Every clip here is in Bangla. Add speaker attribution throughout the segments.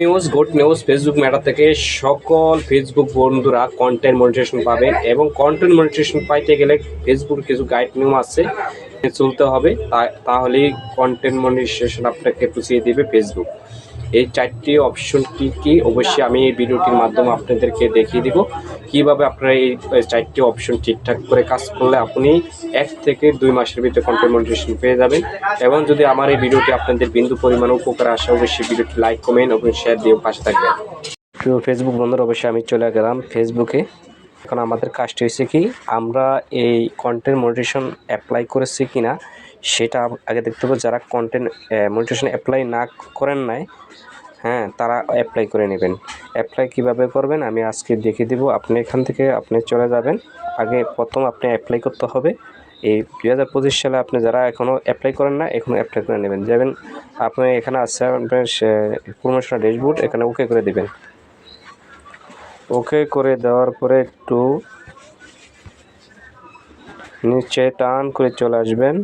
Speaker 1: News good news Facebook matter থেকে সকল ফেসবুক বন্ধুরা কন্টেন্ট মনিটেশন পাবেন এবং কন্টেন্ট মনিটেশন পাইতে গেলে ফেসবুক কিছু গাইড নিয়ম আছে চলতে হবে। তাহলেই কন্টেন্ট মনিটেশন আপনাকে পুষিয়ে দিবে ফেসবুক এই চারটি অপশন কি কি? অবশ্যই আমি এই ভিডিওটির মাধ্যমে আপনাদেরকে দেখিয়ে দিব। কীভাবে আপনারা এই চারটি অপশন ঠিকঠাক করে কাজ করলে আপনি এক থেকে দুই মাসের ভিতরে কন্টেন্ট পেয়ে যাবেন। এবং যদি আমার এই ভিডিওটি আপনাদের বিন্দু পরিমাণ উপকার আসে, অবশ্যই ভিডিওটি লাইক কমেন্ট এবং শেয়ার দিয়ে পাশে থাকবেন। প্রিয় ফেসবুক বন্ধুরা, অবশ্যই আমি চলে গেলাম ফেসবুকে এখন আমাদের কাজটি হয়েছে কি, আমরা এই কন্টেন্ট মনিটেশন অ্যাপ্লাই করেছি কি না সেটা আগে দেখতে হবে। যারা কন্টেন্ট মনিটেশন অ্যাপ্লাই না করেন নাই হ্যাঁ তারা অ্যাপ্লাই করে নেবেন। অ্যাপ্লাই কীভাবে করবেন আমি আজকে দেখিয়ে দেবো। আপনি এখান থেকে আপনি চলে যাবেন। আগে প্রথম আপনি অ্যাপ্লাই করতে হবে। এই দুই হাজার পঁচিশ সালে আপনি যারা এখনও অ্যাপ্লাই করেন না এখনও অ্যাপ্লাই করে নেবেন। যাবেন আপনি এখানে আছে আপনার প্রমোশনাল ড্যাশবোর্ড এখানে ওকে করে দেবেন। ওকে করে দেওয়ার পরে একটু নিচে টান করে চলে আসবেন।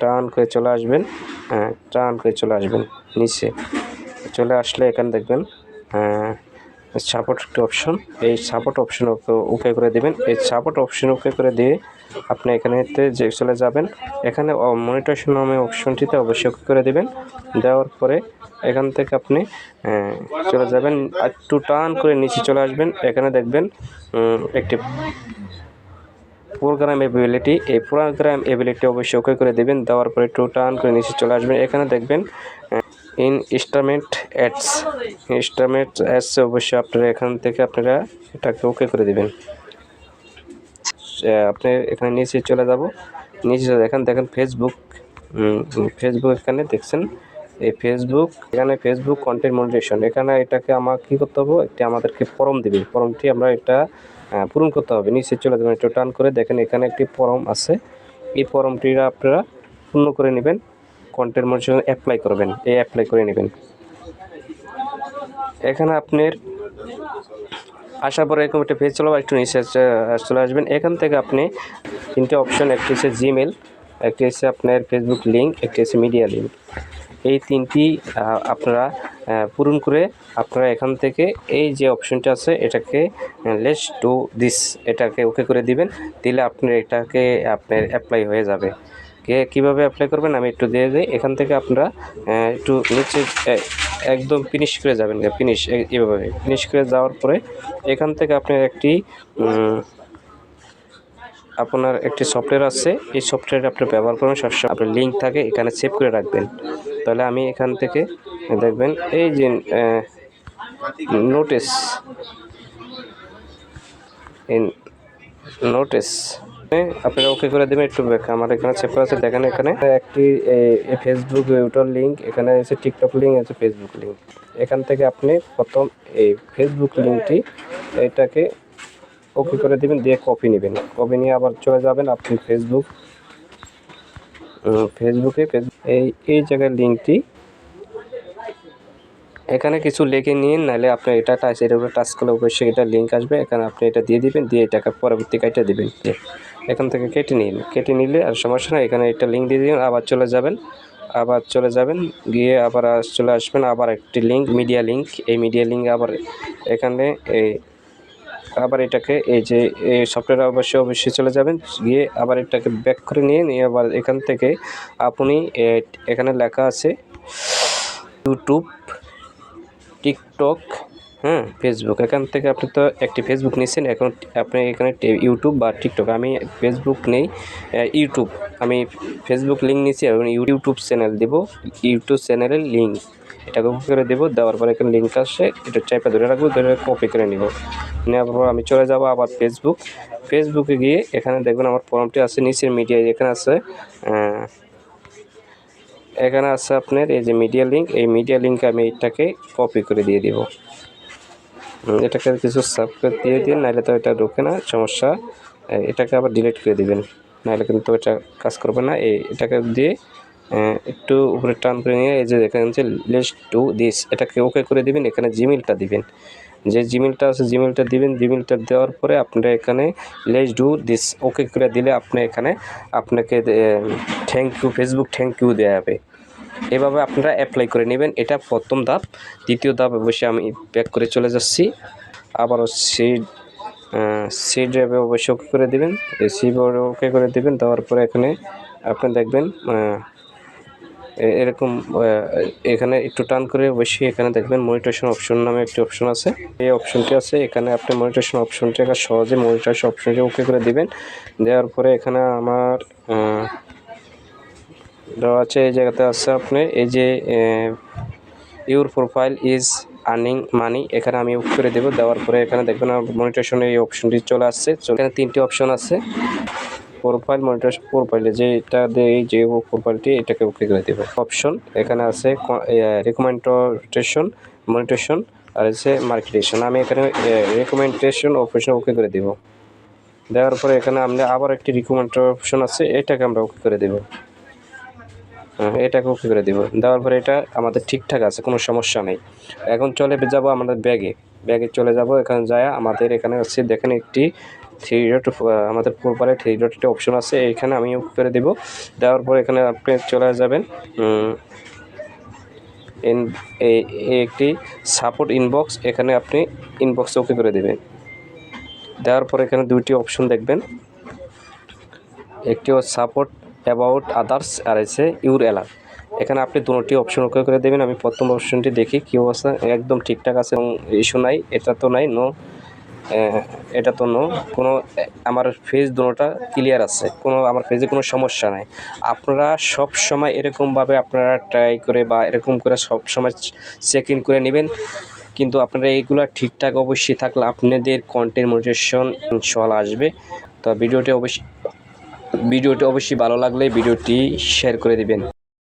Speaker 1: টান করে চলে আসবেন। হ্যাঁ টান করে চলে আসবেন নিচে। চলে আসলে এখানে দেখবেন হ্যাঁ সাপোর্ট একটি অপশন এই সাপোর্ট অপশন ওকে করে দেবেন। এই সাপোর্ট অপশন ওকে করে দিয়ে আপনি এখানেতে যে চলে যাবেন, এখানে মনিটেশন নামে অপশনটিতে অবশ্যই ওকে করে দেবেন। দেওয়ার পরে এখান থেকে আপনি চলে যাবেন। একটু টান করে নিচে চলে আসবেন। এখানে দেখবেন একটি প্রোগ্রাম এবিলিটি এই প্রোগ্রাম এবিলিটি অবশ্যই ওকে করে দেবেন, দেওয়ার পরে একটু টান করে নিচে চলে আসবেন। এখানে দেখবেন in instrument ads instrument ads অবশ্যই আপনারা এখান থেকে আপনারা এটাকে ওকে করে দেবেন। আপনি এখানে নিচে চলে যাব, নিচে এখানে দেখেন ফেসবুক ফেসবুক এখানে দেখছেন, এই ফেসবুক এখানে ফেসবুক কন্টেন্ট মনিটেশন এখানে এটাকে আমার কী করতে হবে একটি আমাদেরকে ফর্ম দিবে ফর্মটি আমরা এটা পূরণ করতে হবে। নিচে চলে যাবেন একটু টান করে। দেখেন এখানে একটি ফর্ম আছে। এই ফর্মটি আপনারা পূর্ণ করে নেবেন। কন্টেন্ট মনিটেশন অ্যাপ্লাই করবেন, এই অ্যাপ্লাই করে নেবেন। এখানে আপনার আসার পরে এরকম একটা পেজ চলো, একটু নিচে চলে আসবেন। এখান থেকে আপনি তিনটে অপশন একটি হচ্ছে জিমেল একটি হচ্ছে আপনার ফেসবুক লিঙ্ক একটি হচ্ছে মিডিয়া লিঙ্ক এই তিনটি আপনারা পূরণ করে আপনারা এখান থেকে এই যে অপশনটা আছে, এটাকে লেস টু দিস এটাকে ওকে করে দিবেন, দিলে আপনার এটাকে আপনার অ্যাপ্লাই হয়ে যাবে। কে কীভাবে অ্যাপ্লাই করবেন আমি একটু দিয়ে দিই, এখান থেকে আপনারা একটু নিচে একদম ফিনিশ করে যাবেন ফিনিশ এভাবে ফিনিশ করে যাওয়ার পরে এখান থেকে আপনি একটি আপনার একটি সফটওয়্যার আছে, এই সফটওয়্যার আপনি ব্যবহার করবেন, সবসময় আপনার লিঙ্ক থাকে, এখানে সেভ করে রাখবেন। তাহলে আমি এখান থেকে দেখবেন, এই যে নোটিস নোটিস আপনারা ওকে করে দেবেন, একটু আমার এখানে সেভ আছে, দেখেন এখানে। একটি ফেসবুক ইউটার লিঙ্ক এখানে আছে টিকটক লিঙ্ক আছে ফেসবুক লিঙ্ক এখান থেকে আপনি প্রথম এই ফেসবুক লিঙ্কটি এটাকে ওকে করে দিবেন, দিয়ে কপি নেবেন। কপি নিয়ে আবার চলে যাবেন, আপনি ফেসবুক ফেসবুকে এই এই জায়গায় লিঙ্কটি। এখানে কিছু লিখে নিন, নাহলে আপনি এটা টাচ এর উপরে টাচ করলে অবশ্যই এটা লিঙ্ক আসবে। এখানে আপনি এটা দিয়ে দিবেন, দিয়ে এটাকে পরবর্তী কাইটা দিবেন। এখান থেকে কেটে নিন। কেটে নিলে আর সমস্যা না এখানে এটা লিঙ্ক দিয়ে দিবেন, আবার চলে যাবেন। আবার চলে যাবেন, গিয়ে আবার চলে আসবেন, আবার একটি লিঙ্ক মিডিয়া লিঙ্ক এই মিডিয়া লিঙ্ক আবার এখানে এই আবার এটাকে এই যে, এই সফটওয়্যার অবশ্যই অবশ্যই চলে যাবেন। গিয়ে আবার এটাকে ব্যাক করে নিয়ে নিয়ে আবার এখান থেকে আপনি এখানে লেখা আছে, ইউটিউব, টিকটক হ্যাঁ ফেসবুক এখান থেকে আপনি তো একটি ফেসবুক নিয়েছেন, এখন আপনি এখানে ইউটিউব বা টিকটক আমি ফেসবুক নেই ইউটিউব আমি ফেসবুক লিঙ্ক নিয়েছি এবং ইউটিউব চ্যানেল দেব ইউটিউব চ্যানেলের লিঙ্ক এটা কপি করে দেবো, দেওয়ার পরে এখানে লিঙ্ক আসে, এটা চাইপা ধরে রাখব, ধরে কপি করে নিব, নেওয়ার পর আমি চলে যাব আবার ফেসবুক ফেসবুকে গিয়ে এখানে দেখবেন আমার ফর্মটি আছে, নিচের মিডিয়া এখানে আছে এখানে আছে আপনার এই যে মিডিয়া লিঙ্ক এই মিডিয়া লিঙ্ক আমি এটাকে কপি করে দিয়ে দিব। এটাকে কিছু সাবস্ক্রাইব দিয়ে দিন নাহলে তো এটা ঢোকে না, সমস্যা। এটাকে আবার ডিলিট করে দিবেন। নাহলে কিন্তু এটা কাজ করবে না। এই, এটাকে দিয়ে একটু উপরে টান করে নিয়ে, এই যে এখানে হচ্ছে লেস টু দিস এটাকে ওকে করে দিবেন। এখানে জিমেলটা দিবেন। যে জিমেলটা আছে জিমেলটা দিবেন। জিমেলটা দেওয়ার পরে আপনারা এখানে লেস ডু দিস ওকে করে দিলে আপনি এখানে আপনাকে thank you Facebook thank you দেওয়া হবে। এভাবে আপনারা অ্যাপ্লাই করে নেবেন। এটা প্রথম ধাপ। দ্বিতীয় ধাপ অবশ্যই আমি ব্যাক করে চলে যাচ্ছি। আবারও সিড সি ড্রাইভে অবশ্যই ওকে করে দেবেন। সি বোর্ডে ওকে করে দেবেন। দেওয়ার পরে এখানে আপনি দেখবেন এরকম এখানে একটু টান করে অবশ্যই এখানে দেখবেন মনিটেশন অপশন নামে একটি অপশন আছে। এই অপশনটি আছে। এখানে আপনি মনিটেশন অপশনটি সহজে মনিটেশন অপশনটি ওকে করে দিবেন। দেওয়ার পরে এখানে আমার দেওয়া আছে এই জায়গাতে আছে আপনি। এই যে your profile is earning money এখানে আমি ওকে করে দেবো। দেওয়ার পরে এখানে দেখবেন মনিটেশন এই অপশনটি চলে আসছে। এখানে তিনটি অপশন আছে। প্রোফাইল মনিটেশন প্রোফাইলে যে এটা এই যে প্রোফাইলটি এটাকে ওকে করে দেবো। অপশন এখানে আছে রিকমেন্ডেশন মনিটেশন আর আছে মার্কেটেশন আমি এখানে রিকমেন্ডেশন অপশন ওকে করে দেবো। দেওয়ার পরে এখানে আমরা আবার একটি রিকমেন্ড অপশন আছে, এটাকে আমরা ওকে করে দেবো। এটাকে ওকে করে দিব। দেওয়ার পরে এটা আমাদের ঠিকঠাক আছে, কোনো সমস্যা নেই। এখন চলে যাব আমাদের ব্যাগে ব্যাগে চলে যাব, এখানে যায়। আমাদের এখানে হচ্ছে দেখেন একটি থ্রি ডট আমাদের প্রোফাইলে থ্রি ডট একটা অপশন আছে। এখানে আমি ওকে করে দিব। দেওয়ার পর এখানে আপনি চলে যাবেন ইন একটি সাপোর্ট ইনবক্স এখানে আপনি ইনবক্স ওকে করে দেবেন। দেওয়ার পর এখানে দুইটি অপশন দেখবেন। একটি সাপোর্ট অ্যাবাউট আদার্স আর আছে ইউর অ্যালার্ট এখানে আপনি দুটি অপশন ওকে করে দেবেন। আমি প্রথম অপশনটি দেখি, কী অবস্থা? একদম ঠিকঠাক আছে এবং ইস্যু নাই, এটা তো নাই নো এটা তো নো কোনো, আমার ফেজ দুটোটা ক্লিয়ার আছে, কোনো, আমার ফেজে কোনো সমস্যা নাই। আপনারা সব সময় এরকমভাবে আপনারা ট্রাই করে বা এরকম করে সব সময় চেক ইন করে নেবেন। কিন্তু আপনারা এইগুলো ঠিকঠাক অবশ্যই থাকলে আপনাদের কন্টেন্ট মোটিভেশন ইনশাল্লাহ আসবে। তো ভিডিওটি অবশ্যই ভিডিওটি অবশ্যই ভালো লাগলে ভিডিওটি শেয়ার করে দিবেন।